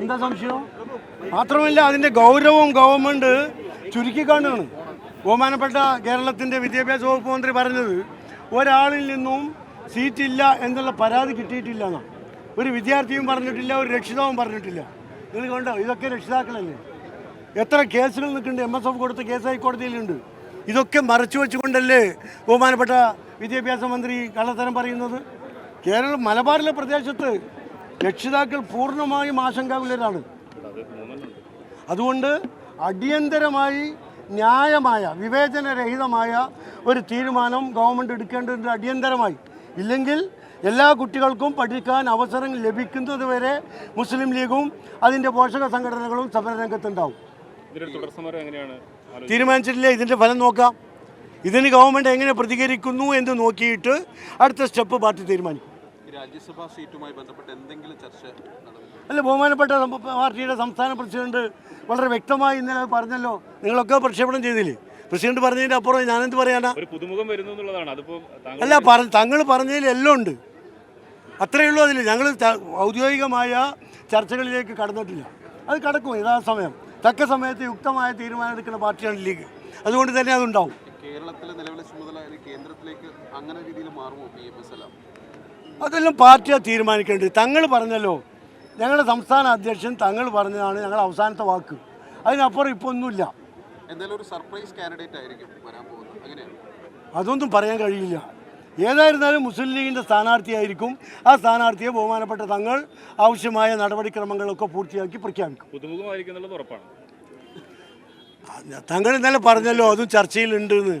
എന്താ സംശയം? മാത്രമല്ല ഗൗരവവും ഗൗരവം ഗവൺമെന്റ് ചുരുക്കിക്കാണുകയാണ് ബഹുമാനപ്പെട്ട കേരളത്തിന്റെ വിദ്യാഭ്യാസ വകുപ്പ് മന്ത്രി പറഞ്ഞത് ഒരാളിൽ നിന്നും സീറ്റില്ല എന്നുള്ള പരാതി കിട്ടിയിട്ടില്ല എന്നാണ്. ഒരു വിദ്യാർത്ഥിയും പറഞ്ഞിട്ടില്ല ഒരു രക്ഷിതാവും പറഞ്ഞിട്ടില്ല. നിങ്ങൾ കണ്ടോ ഇതൊക്കെ രക്ഷിതാക്കളല്ലേ? എത്ര കേസുകൾ നിൽക്കുന്നുണ്ട്? എം എസ് എഫ് കൊടുത്ത കേസ് ഹൈക്കോടതിയിലുണ്ട്. ഇതൊക്കെ മറച്ചു വെച്ചുകൊണ്ടല്ലേ ബഹുമാനപ്പെട്ട വിദ്യാഭ്യാസ മന്ത്രി കള്ളത്തരം പറയുന്നത്. കേരളം മലബാറിലെ പ്രദേശത്ത് രക്ഷിതാക്കൾ പൂർണമായും ആശങ്കാകുലരാണ്. അതുകൊണ്ട് അടിയന്തരമായി ന്യായമായ വിവേചനരഹിതമായ ഒരു തീരുമാനം ഗവൺമെന്റ് എടുക്കേണ്ടത് അടിയന്തരമായി. ഇല്ലെങ്കിൽ എല്ലാ കുട്ടികൾക്കും പഠിക്കാൻ അവസരം ലഭിക്കുന്നത് വരെ മുസ്ലിം ലീഗും അതിന്റെ പോഷക സംഘടനകളും സമരരംഗത്തുണ്ടാവും? തീരുമാനിച്ചിട്ടില്ല? ഇതിന്റെ ഫലം നോക്കാം. ഇതിന് ഗവൺമെന്റ് എങ്ങനെ പ്രതികരിക്കുന്നു എന്ന് നോക്കിയിട്ട് അടുത്ത സ്റ്റെപ്പ് പാർട്ടി തീരുമാനിക്കും. രാജ്യസഭാ സീറ്റുമായി ബന്ധപ്പെട്ട് എന്തെങ്കിലും ചർച്ച അല്ല ബഹുമാനപ്പെട്ട പാർട്ടിയുടെ സംസ്ഥാന പ്രസിഡന്റ് വളരെ വ്യക്തമായി ഇന്നലെ പറഞ്ഞല്ലോ നിങ്ങളൊക്കെ പ്രക്ഷേപണം ചെയ്തില്ലേ? പ്രസിഡന്റ് പറഞ്ഞതിന്റെ അപ്പുറം ഞാനെന്ത് പറയാനാ? ഒരു പുതുമുഖം വരുന്നു എന്നുള്ളതാണ്. അല്ല തങ്ങൾ പറഞ്ഞതിൽ എല്ലാം ഉണ്ട്. അത്രയേ ഉള്ളൂ അതിൽ ഞങ്ങൾ ഔദ്യോഗികമായ ചർച്ചകളിലേക്ക് കടന്നിട്ടില്ല. അത് കടക്കും യഥാസമയം. തക്ക സമയത്ത് യുക്തമായ തീരുമാനം എടുക്കുന്ന പാർട്ടിയാണ് ലീഗ്. അതുകൊണ്ട് തന്നെ അതുണ്ടാവും. കേരളത്തിലെ നിലവിലെ ചുമതല കേന്ദ്രത്തിലേക്ക് അങ്ങനെ രീതിയിൽ മാറുമോ പി എം എസ് എല്ലാം? അതെല്ലാം പാർട്ടിയാണ് തീരുമാനിക്കേണ്ടത്. തങ്ങൾ പറഞ്ഞല്ലോ. ഞങ്ങളുടെ സംസ്ഥാന അധ്യക്ഷൻ തങ്ങൾ പറഞ്ഞതാണ് ഞങ്ങൾ അവസാനത്തെ വാക്ക്. അതിനപ്പുറം ഇപ്പോൾ ഒന്നുമില്ല. എന്തായാലും ഒരു സർപ്രൈസ് കാൻഡിഡേറ്റ് ആയിരിക്കും വരാൻ പോകുന്നത്. അങ്ങനെയാണ്? അതൊന്നും പറയാൻ കഴിയില്ല. ഏതായിരുന്നാലും മുസ്ലിം ലീഗിന്റെ സ്ഥാനാർത്ഥിയായിരിക്കും. ആ സ്ഥാനാർത്ഥിയെ ബഹുമാനപ്പെട്ട തങ്ങൾ ആവശ്യമായ നടപടിക്രമങ്ങളൊക്കെ പൂർത്തിയാക്കി പ്രഖ്യാപിക്കും. പുതുമുഖമായിരിക്കും എന്നുള്ളത് ഉറപ്പാണ്. തങ്ങൾ ഇന്നലെ പറഞ്ഞല്ലോ അതും ചർച്ചയിലുണ്ട് എന്ന്